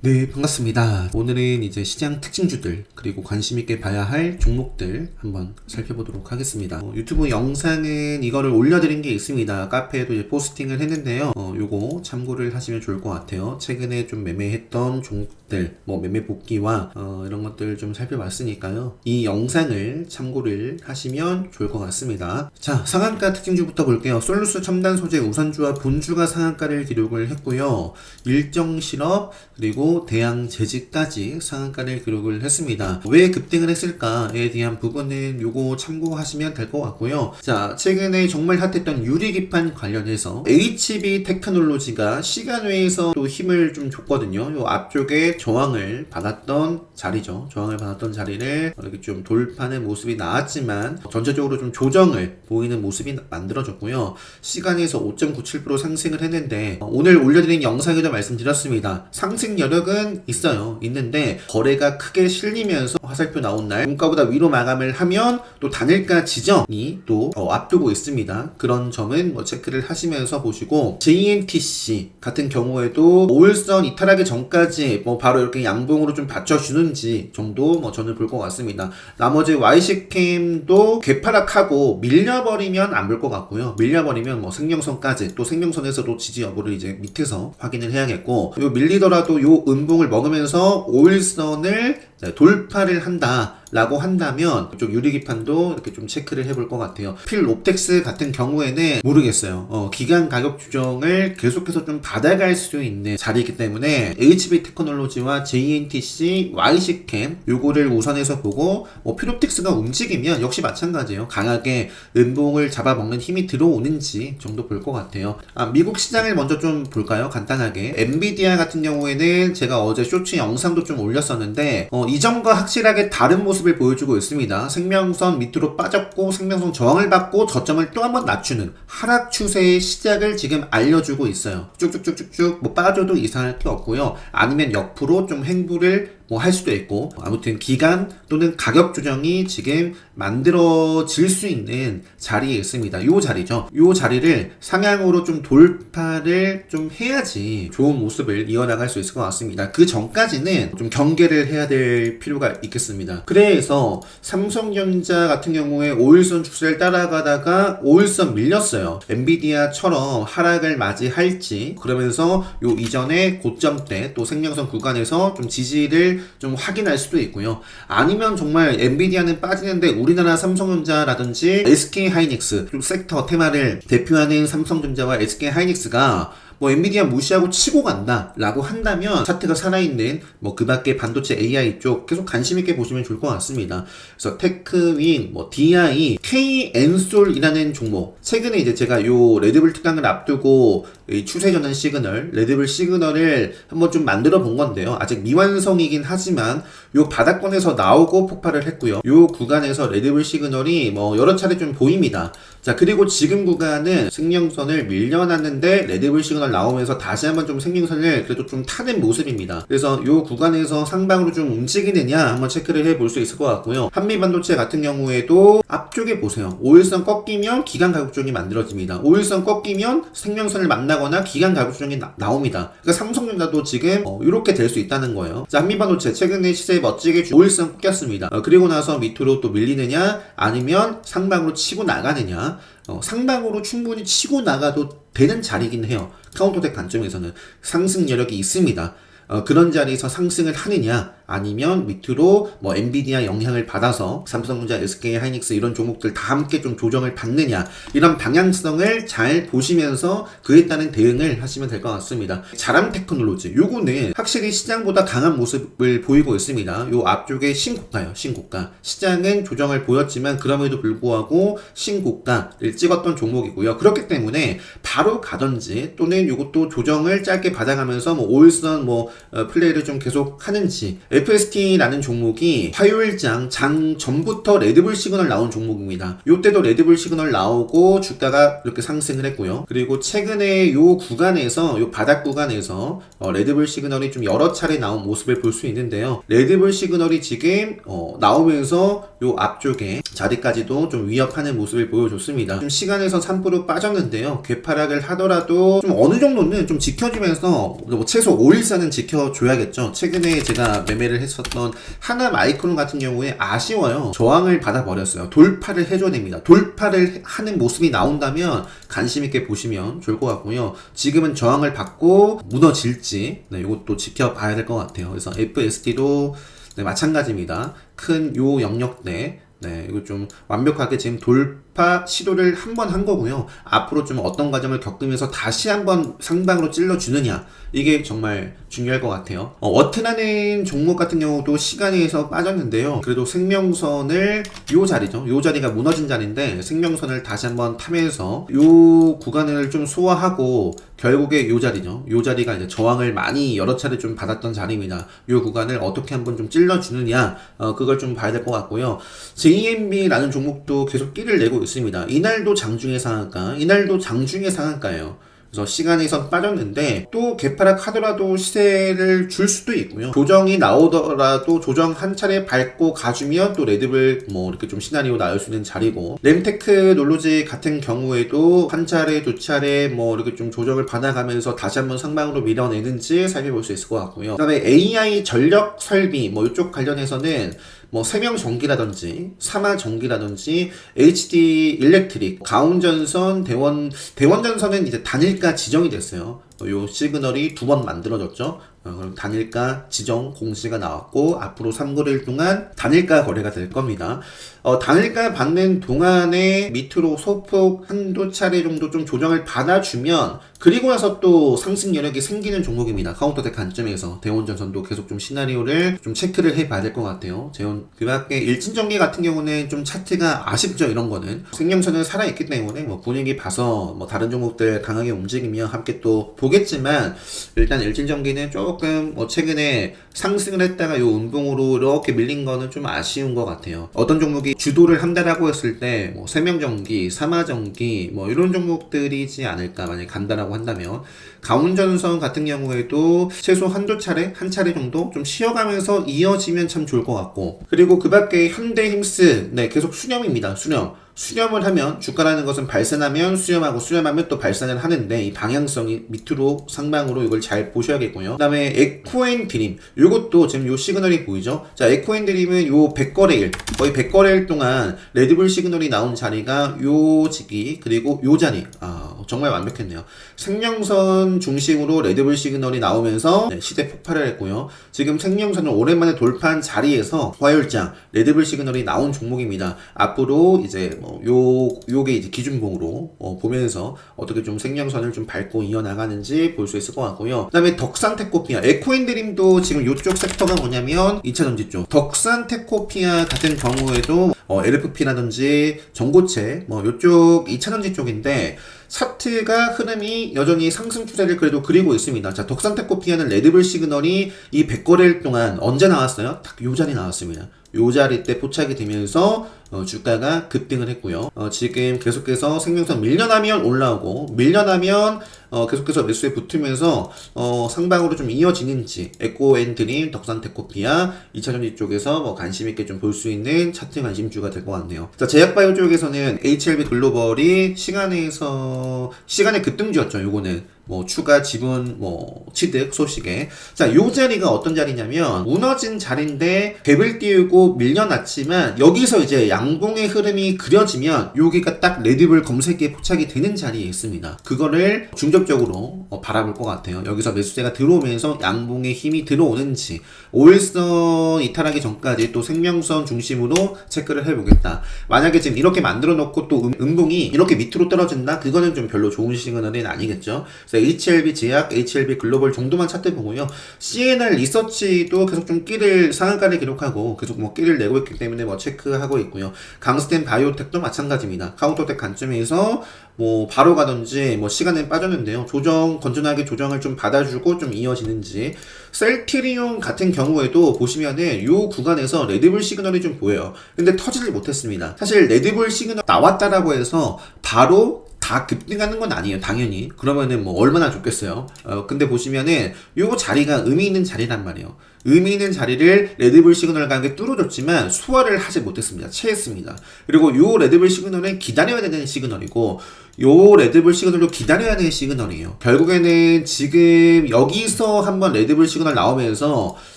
네, 반갑습니다. 오늘은 이제 시장 특징주들, 그리고 관심있게 봐야 할 종목들 한번 살펴보도록 하겠습니다. 어, 유튜브 영상은 이거를 올려드린 게 있습니다. 카페에도 이제 포스팅을 했는데요. 어, 요거 참고를 하시면 좋을 것 같아요. 최근에 좀 매매했던 종목들, 뭐 매매 복귀와 어, 이런 것들 좀 살펴봤으니까요. 이 영상을 참고를 하시면 좋을 것 같습니다. 자, 상한가 특징주부터 볼게요. 솔루스 첨단 소재 우선주와 본주가 상한가를 기록을 했고요. 일정 실업, 그리고 대양 재직까지 상한가를 기록을 했습니다. 왜 급등을 했을까에 대한 부분은 요거 참고하시면 될 것 같고요. 자, 최근에 정말 핫했던 유리기판 관련해서 HB 테크놀로지가 시간 외에서 또 힘을 좀 줬거든요. 요 앞쪽에 저항을 받았던 자리죠. 저항을 받았던 자리를 이렇게 좀 돌파하는 모습이 나왔지만 전체적으로 좀 조정을 보이는 모습이 만들어졌고요. 시간에서 5.97% 상승을 했는데 어, 오늘 올려드린 영상에도 말씀드렸습니다. 상승 여력은 있어요. 있는데 거래가 크게 실리면서 화살표 나온 날 종가보다 위로 마감을 하면 또 단일가 지정이 또 어, 앞두고 있습니다. 그런 점은 뭐 체크를 하시면서 보시고 JNTC 같은 경우에도 5일선 이탈하기 전까지 뭐 바로 이렇게 양봉으로 좀 받쳐주는지 정도 뭐 저는 볼 것 같습니다. 나머지 YC캠도 개파락하고 밀려버리면 안 볼 것 같고요. 밀려버리면 뭐 생명선까지 또 생명선에서도 지지 여부를 이제 밑에서 확인을 해야겠고 요 밀리더라도 요 음봉을 먹으면서 5일선을 돌파를 한다 라고 한다면 이쪽 유리기판도 이렇게 좀 체크를 해볼 것 같아요. 필 옵텍스 같은 경우에는 모르겠어요. 어, 기간 가격 조정을 계속해서 좀 받아갈 수 있는 자리이기 때문에 HB 테크놀로지와 JNTC, YC캠 요거를 우선해서 보고 뭐 필옵텍스가 움직이면 역시 마찬가지예요. 강하게 음봉을 잡아먹는 힘이 들어오는지 정도 볼 것 같아요. 아, 미국 시장을 먼저 좀 볼까요? 간단하게 엔비디아 같은 경우에는 제가 어제 쇼츠 영상도 좀 올렸었는데 어, 이전과 확실하게 다른 모습 을 보여주고 있습니다. 생명선 밑으로 빠졌고 생명선 저항을 받고 저점을 또 한번 낮추는 하락 추세의 시작을 지금 알려주고 있어요. 쭉쭉쭉쭉쭉 뭐 빠져도 이상할 게 없고요. 아니면 옆으로 좀 행보를 뭐 할 수도 있고 아무튼 기간 또는 가격 조정이 지금 만들어질 수 있는 자리에 있습니다. 요 자리죠. 요 자리를 상향으로 좀 돌파를 좀 해야지 좋은 모습을 이어나갈 수 있을 것 같습니다. 그 전까지는 좀 경계를 해야 될 필요가 있겠습니다. 그래서 삼성전자 같은 경우에 5일선 추세를 따라가다가 5일선 밀렸어요. 엔비디아처럼 하락을 맞이할지 그러면서 요 이전에 고점대 또 생명선 구간에서 좀 지지를 좀 확인할 수도 있고요. 아니면 정말 엔비디아는 빠지는데 우리나라 삼성전자라든지 SK 하이닉스 좀 섹터 테마를 대표하는 삼성전자와 SK 하이닉스가 뭐 엔비디아 무시하고 치고 간다라고 한다면 차트가 살아있는 뭐 그 밖에 반도체 AI 쪽 계속 관심 있게 보시면 좋을 것 같습니다. 그래서 테크윈, 뭐 DI, KN솔이라는 종목 최근에 이제 제가 요 레드불 특강을 앞두고 이 추세 전환 시그널, 레드불 시그널을 한번 좀 만들어 본 건데요. 아직 미완성이긴 하지만 요 바닥권에서 나오고 폭발을 했고요. 요 구간에서 레드불 시그널이 뭐 여러 차례 좀 보입니다. 자 그리고 지금 구간은 생명선을 밀려났는데 레드불 시그널 나오면서 다시 한번 좀 생명선을 그래도 좀 타는 모습입니다. 그래서 요 구간에서 상방으로 좀 움직이느냐 한번 체크를 해볼 수 있을 것 같고요. 한미반도체 같은 경우에도 앞쪽에 보세요. 5일선 꺾이면 기간 가격 조정이 만들어집니다. 5일선 꺾이면 생명선을 만나거나 기간 가격 조정이 나, 옵니다 그러니까 삼성전자도 지금 어, 이렇게 될 수 있다는 거예요. 자 한미반도체 최근에 시세 멋지게 5일선 꺾였습니다. 어, 그리고 나서 밑으로 또 밀리느냐 아니면 상방으로 치고 나가느냐 어, 상방으로 충분히 치고 나가도 되는 자리긴 해요. 카운터덱 관점에서는 상승 여력이 있습니다. 어, 그런 자리에서 상승을 하느냐 아니면 밑으로 뭐 엔비디아 영향을 받아서 삼성전자, SK 하이닉스 이런 종목들 다 함께 좀 조정을 받느냐 이런 방향성을 잘 보시면서 그에 따른 대응을 하시면 될 것 같습니다. 자람 테크놀로지 요거는 확실히 시장보다 강한 모습을 보이고 있습니다. 요 앞쪽에 신고가요, 신고가. 시장은 조정을 보였지만 그럼에도 불구하고 신고가를 찍었던 종목이고요. 그렇기 때문에 바로 가든지 또는 요것도 조정을 짧게 받아가면서 뭐 5일선 뭐 어, 플레이를 좀 계속 하는지 FST라는 종목이 화요일장 장 전부터 레드불 시그널 나온 종목입니다. 요때도 레드불 시그널 나오고 주가가 이렇게 상승을 했고요. 그리고 최근에 요 구간에서 요 바닥 구간에서 어, 레드불 시그널이 좀 여러 차례 나온 모습을 볼 수 있는데요. 레드불 시그널이 지금 어, 나오면서 요 앞쪽에 자리까지도 좀 위협하는 모습을 보여줬습니다. 좀 시간에서 3% 빠졌는데요. 괴파락을 하더라도 좀 어느 정도는 좀 지켜주면서 뭐 최소 5일선은 지켜 지켜줘야겠죠. 최근에 제가 매매 를 했었던 하나 마이크론 같은 경우에 아쉬워요. 저항을 받아버렸어요. 돌파를 해줘야 됩니다. 돌파를 하는 모습이 나온다면 관심 있게 보시면 좋을 것 같고요. 지금은 저항을 받고 무너질지 네, 이것도 지켜봐야 될 것 같아요. 그래서 FSD도 네, 마찬가지입니다. 큰 요 영역대 네, 이거 좀 완벽하게 지금 돌 파 시도를 한 번 한 거고요. 앞으로 좀 어떤 과정을 겪으면서 다시 한번 상방으로 찔러주느냐. 이게 정말 중요할 것 같아요. 어, 워트라는 종목 같은 경우도 시간에서 빠졌는데요. 그래도 생명선을 요 자리죠. 요 자리가 무너진 자리인데 생명선을 다시 한번 타면서 요 구간을 좀 소화하고 결국에 요 자리죠. 요 자리가 이제 저항을 많이 여러 차례 좀 받았던 자리입니다. 요 구간을 어떻게 한번 좀 찔러주느냐, 어, 그걸 좀 봐야 될 것 같고요. JMB라는 종목도 계속 끼를 내고 있 습니다. 이날도 장중의 상한가, 이날도 장중의 상한가예요. 그래서 시간에선 빠졌는데 또 개파락 하더라도 시세를 줄 수도 있고요. 조정이 나오더라도 조정 한 차례 밟고 가주면 또 레드불 뭐 이렇게 좀 시나리오 나올 수 있는 자리고 램테크 놀로지 같은 경우에도 한 차례 두 차례 뭐 이렇게 좀 조정을 받아가면서 다시 한번 상방으로 밀어내는지 살펴볼 수 있을 것 같고요. 그다음에 AI 전력 설비 뭐 이쪽 관련해서는 뭐 세명 전기라든지 사마 전기라든지 HD 일렉트릭 가운전선 대원 대원전선은 이제 단일가 지정이 됐어요. 어, 요 시그널이 두 번 만들어졌죠. 어, 그럼 단일가 지정 공시가 나왔고 앞으로 3거래일 동안 단일가 거래가 될 겁니다. 어, 단일가 받는 동안에 밑으로 소폭 한두 차례 정도 좀 조정을 받아주면 그리고 나서 또 상승 여력이 생기는 종목입니다. 카운터대 관점에서 대원전선도 계속 좀 시나리오를 좀 체크를 해봐야 될 것 같아요. 재원 그 밖에 일진전기 같은 경우는 좀 차트가 아쉽죠. 이런 거는 생명선은 살아있기 때문에 뭐 분위기 봐서 뭐 다른 종목들 강하게 움직이면 함께 또 보겠지만 일단 일진전기는 조금 뭐 최근에 상승을 했다가 요 운봉으로 이렇게 밀린 거는 좀 아쉬운 것 같아요. 어떤 종목이 주도를 한다라고 했을 때뭐 세명전기, 사마전기 뭐 이런 종목들이지 않을까 만약 에 간다라고 한다면 가운전선 같은 경우에도 최소 한두 차례, 한 차례 정도 좀 쉬어가면서 이어지면 참 좋을 것 같고 그리고 그 밖에 현대힘스 네 계속 수렴입니다. 수렴. 수렴을 하면 주가라는 것은 발산하면 수렴하고 수렴하면 또 발산을 하는데 이 방향성이 밑으로 상방으로 이걸 잘 보셔야겠고요. 그 다음에 에코앤 드림 이것도 지금 요 시그널이 보이죠? 자 에코앤 드림은 요 100거래일 거의 100거래일 동안 레드불 시그널이 나온 자리가 요 지기 그리고 요 자리 아 정말 완벽했네요. 생명선 중심으로 레드불 시그널이 나오면서 네, 시대 폭발을 했고요. 지금 생명선을 오랜만에 돌파한 자리에서 화요일장 레드불 시그널이 나온 종목입니다. 앞으로 이제 뭐 요, 요게 이제 기준봉으로 어, 보면서 어떻게 좀 생명선을 좀 밟고 이어나가는지 볼 수 있을 것 같고요. 그 다음에 덕산테코피아, 에코인드림도 지금 요쪽 섹터가 뭐냐면 2차전지 쪽. 덕산테코피아 같은 경우에도 어, LFP라든지 전고체, 뭐 요쪽 2차전지 쪽인데 차트가 흐름이 여전히 상승 추세를 그래도 그리고 있습니다. 자, 덕산테코피아는 레드불 시그널이 이 100거래일 동안 언제 나왔어요? 딱 요 자리 나왔습니다. 요 자리 때 포착이 되면서 어, 주가가 급등을 했고요. 어, 지금 계속해서 생명선 밀려나면 올라오고 밀려나면 어, 계속해서 매수에 붙으면서 어, 상방으로 좀 이어지는지 에코앤드림, 덕산테코피아 2차전지 쪽에서 뭐 관심 있게 좀 볼 수 있는 차트 관심주가 될 것 같네요. 자 제약바이오 쪽에서는 HLB 글로벌이 시간에서 시간의 급등주였죠. 요거는 뭐 추가 지분 뭐 취득 소식에. 자 요 자리가 어떤 자리냐면 무너진 자리인데 갭을 띄우고 밀려났지만 여기서 이제 양봉의 흐름이 그려지면 여기가 딱 레드불 검색기에 포착이 되는 자리에 있습니다. 그거를 중점적으로 어, 바라볼 것 같아요. 여기서 매수세가 들어오면서 양봉의 힘이 들어오는지 5일선 이탈하기 전까지 또 생명선 중심으로 체크를 해보겠다. 만약에 지금 이렇게 만들어 놓고 또 음, 음봉이 이렇게 밑으로 떨어진다? 그거는 좀 별로 좋은 시그널은 아니겠죠? 그래서 HLB 제약, HLB 글로벌 정도만 찾대 보고요. CNR 리서치도 계속 좀 끼를 상한가를 기록하고 계속 뭐 끼를 내고 있기 때문에 뭐 체크하고 있고요. 강스텐 바이오텍도 마찬가지입니다. 카운터텍 관점에서 뭐 바로 가든지 뭐 시간은 빠졌는데요. 조정 건전하게 조정을 좀 받아주고 좀 이어지는지 셀티리온 같은 경우에도 보시면은 요 구간에서 레드불 시그널이 좀 보여요. 근데 터지를 못했습니다. 사실 레드불 시그널 나왔다라고 해서 바로 다 급등하는 건 아니에요. 당연히. 그러면은 뭐 얼마나 좋겠어요. 어, 근데 보시면은 요 자리가 의미 있는 자리란 말이에요. 의미 있는 자리를 레드불 시그널 게 뚫어줬지만 소화를 하지 못했습니다. 체했습니다. 그리고 요 레드불 시그널은 기다려야 되는 시그널이고 요 레드불 시그널도 기다려야 되는 시그널이에요. 결국에는 지금 여기서 한번 레드불 시그널 나오면서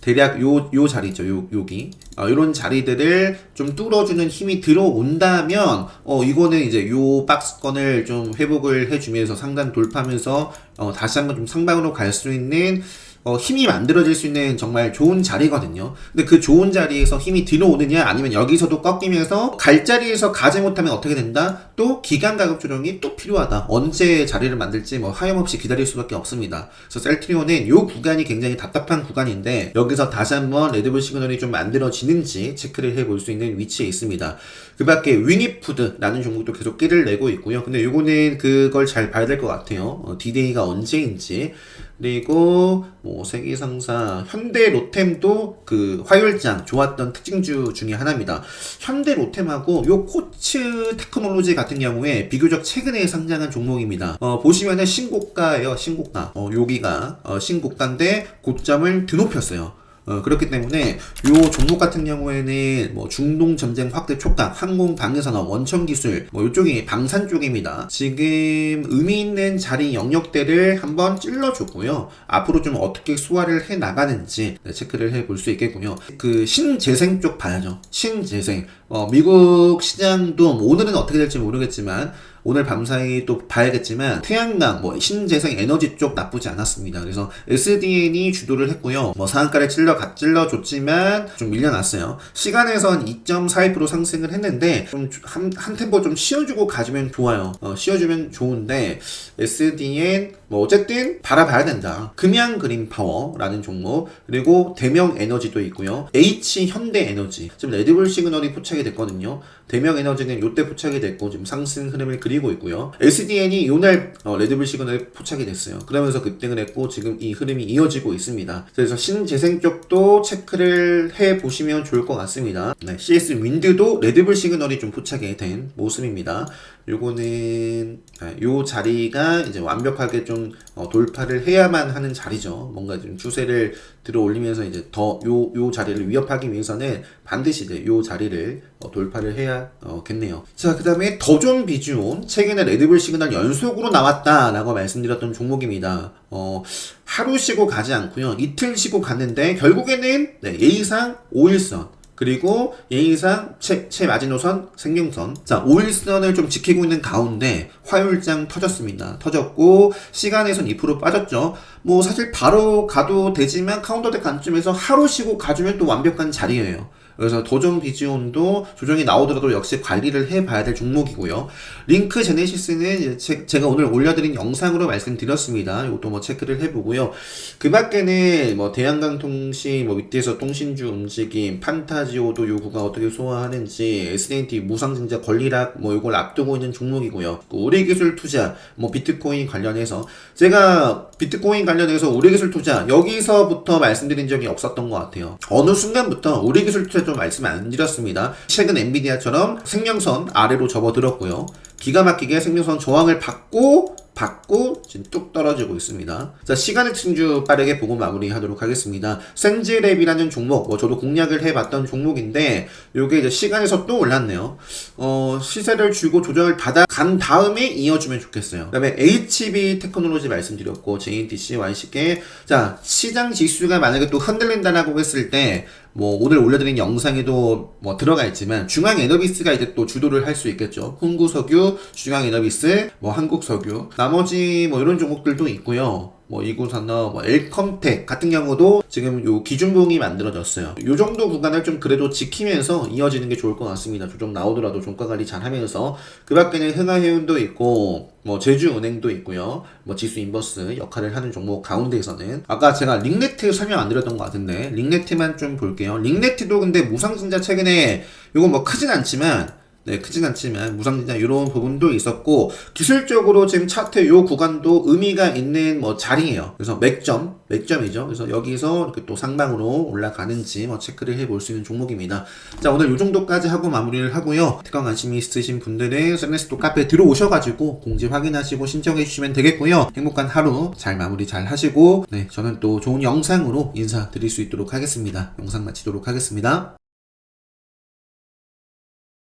대략 요, 요 자리죠. 요, 여기. 어, 요런 자리들을 좀 뚫어주는 힘이 들어온다면, 어, 이거는 이제 요 박스권을 좀 회복을 해주면서 상단 돌파하면서, 어, 다시 한번 좀 상방으로 갈 수 있는 어, 힘이 만들어질 수 있는 정말 좋은 자리거든요. 근데 그 좋은 자리에서 힘이 들어오느냐 아니면 여기서도 꺾이면서 갈 자리에서 가지 못하면 어떻게 된다? 또 기간 가격 조정이 또 필요하다. 언제 자리를 만들지 뭐 하염없이 기다릴 수밖에 없습니다. 그래서 셀트리온은 요 구간이 굉장히 답답한 구간인데 여기서 다시 한번 레드불 시그널이 좀 만들어지는지 체크를 해볼 수 있는 위치에 있습니다. 그 밖에 위니푸드라는 종목도 계속 끼를 내고 있고요. 근데 요거는 그걸 잘 봐야 될 것 같아요. 어, 디데이가 언제인지. 그리고 뭐 세계상사 현대 로템도 그 화요일장 좋았던 특징주 중에 하나입니다. 현대 로템하고 요 코츠 테크놀로지 같은 경우에 비교적 최근에 상장한 종목입니다. 어, 보시면은 신고가예요, 신고가. 어, 여기가 어, 신고가인데 고점을 드높였어요. 어, 그렇기 때문에 요 종목 같은 경우에는 뭐 중동 전쟁 확대 촉각, 항공 방위 산업, 원천 기술 뭐 이쪽이 방산 쪽입니다. 지금 의미 있는 자리 영역대를 한번 찔러줬고요. 앞으로 좀 어떻게 소화를 해 나가는지 네, 체크를 해 볼 수 있겠군요. 그 신재생 쪽 봐야죠. 신재생. 어, 미국 시장도 뭐 오늘은 어떻게 될지 모르겠지만 오늘 밤사이 또 봐야겠지만 태양광, 뭐 신재생 에너지 쪽 나쁘지 않았습니다. 그래서 SDN이 주도를 했고요. 뭐 상한가를 찔러 가 찔러 줬지만 좀 밀려났어요. 시간에선 2.42% 상승을 했는데 좀한 한 템포 좀 쉬어주고 가주면 좋아요. 어, 쉬어주면 좋은데 SDN 뭐 어쨌든 바라봐야 된다. 금양 그린 파워라는 종목 그리고 대명 에너지도 있고요. H 현대 에너지 지금 레드불 시그널이 포착이 됐거든요. 대명 에너지는 요때 포착이 됐고 지금 상승 흐름을 그리 고 있고요. SDN이 요날 어, 레드불 시그널에 포착이 됐어요. 그러면서 급등을 했고 지금 이 흐름이 이어지고 있습니다. 그래서 신재생 쪽도 체크를 해 보시면 좋을 것 같습니다. 네, CS 윈드도 레드불 시그널이 좀 포착이 된 모습입니다. 요거는 네, 요 자리가 이제 완벽하게 좀 어, 돌파를 해야만 하는 자리죠. 뭔가 좀 추세를 들어 올리면서 이제 더 요 요 자리를 위협하기 위해서는 반드시 이제 요 자리를 어, 돌파를 해야겠네요. 자, 그 다음에 더존 비주온 최근에 레드불 시그널 연속으로 나왔다라고 말씀드렸던 종목입니다. 어, 하루 쉬고 가지 않고요. 이틀 쉬고 갔는데 결국에는 네, 예의상 5일선 그리고 예의상 최, 최마지노선 생명선. 자 5일선을 좀 지키고 있는 가운데 화요일장 터졌습니다. 터졌고 시간에선 2% 빠졌죠. 뭐 사실 바로 가도 되지만 카운터대 관점에서 하루 쉬고 가주면 또 완벽한 자리예요 그래서 도전 비지온도 조정이 나오더라도 역시 관리를 해봐야 될 종목이고요. 링크 제네시스는 제, 가 오늘 올려드린 영상으로 말씀드렸습니다. 이것도 뭐 체크를 해보고요. 그 밖에는 뭐 대한강통신, 뭐 밑에서 통신주 움직임, 판타지오도 요구가 어떻게 소화하는지, SNT 무상증자 권리락 뭐 이걸 앞두고 있는 종목이고요. 그 우리 기술 투자, 뭐 비트코인 관련해서 제가 비트코인 관련해서 우리 기술 투자 여기서부터 말씀드린 적이 없었던 것 같아요. 어느 순간부터 우리 기술 투자 좀 말씀 안 드렸습니다. 최근 엔비디아처럼 생명선 아래로 접어들었고요. 기가 막히게 생명선 저항을 받고 받고 지금 뚝 떨어지고 있습니다. 자, 시간의 특징주 빠르게 보고 마무리하도록 하겠습니다. 센즈랩이라는 종목, 뭐 저도 공략을 해봤던 종목인데, 요게 이제 시간에서 또 올랐네요. 어, 시세를 주고 조정을 받아 간 다음에 이어주면 좋겠어요. 그 다음에 HB 테크놀로지 말씀드렸고, JNTC, YCK. 자, 시장 지수가 만약에 또 흔들린다라고 했을 때, 뭐 오늘 올려드린 영상에도 뭐 들어가 있지만 중앙 에너비스가 이제 또 주도를 할 수 있겠죠. 훈구석유, 중앙 에너비스, 뭐 한국석유, 나머지 뭐 이런 종목들도 있고요. 뭐 이구산업, 뭐 엘컴텍 같은 경우도 지금 요 기준봉이 만들어졌어요. 요 정도 구간을 좀 그래도 지키면서 이어지는 게 좋을 것 같습니다. 조정 나오더라도 종가 관리 잘 하면서 그 밖에는 흥하해운도 있고 뭐 제주은행도 있고요. 뭐 지수 인버스 역할을 하는 종목 가운데에서는 아까 제가 링네트 설명 안 드렸던 것 같은데 링네트만 좀 볼게요. 링네트도 근데 무상증자 최근에 요건 뭐 크진 않지만 네, 크진 않지만 무상진장 이런 부분도 있었고 기술적으로 지금 차트 요 구간도 의미가 있는 뭐 자리예요. 그래서 맥점, 맥점이죠. 그래서 여기서 이렇게 또 상방으로 올라가는지 뭐 체크를 해볼 수 있는 종목입니다. 자, 오늘 요 정도까지 하고 마무리를 하고요. 특강 관심이 있으신 분들은 또 카페에 들어오셔가지고 공지 확인하시고 신청해 주시면 되겠고요. 행복한 하루 잘 마무리 잘 하시고 네, 저는 또 좋은 영상으로 인사드릴 수 있도록 하겠습니다. 영상 마치도록 하겠습니다.